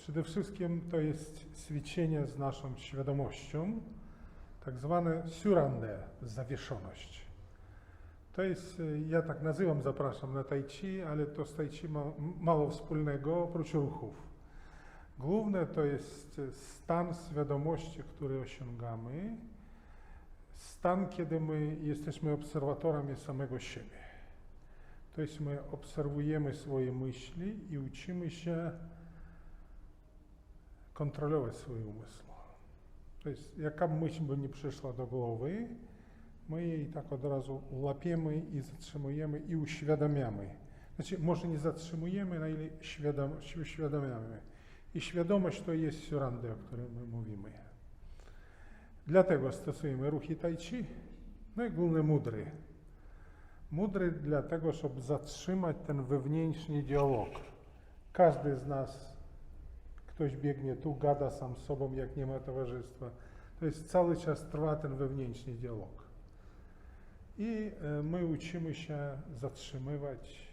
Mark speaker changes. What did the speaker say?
Speaker 1: przede wszystkim to jest ćwiczenie z naszą świadomością, tak zwane surande, zawieszoność. To jest, y, ja tak nazywam, zapraszam na tai chi, ale to z tai chi ma mało wspólnego oprócz ruchów. Główne to jest y, stan świadomości, który osiągamy, stan, kiedy my jesteśmy obserwatorami samego siebie. To jest my obserwujemy swoje myśli i uczymy się kontrolować swoje umysły. To jest, jaka myśl by nie przyszła do głowy, my jej tak od razu łapiemy i zatrzymujemy i uświadamiamy. Znaczy, może nie zatrzymujemy, na ile świadom, uświadamiamy. I świadomość to jest surande, o którym my mówimy. Dlatego stosujemy ruchy tai chi, no i głównie mudry. Mudry dlatego, żeby zatrzymać ten wewnętrzny dialog. Każdy z nas, ktoś biegnie tu, gada sam z sobą, jak nie ma towarzystwa. To jest cały czas trwa ten wewnętrzny dialog. I e, my uczymy się zatrzymywać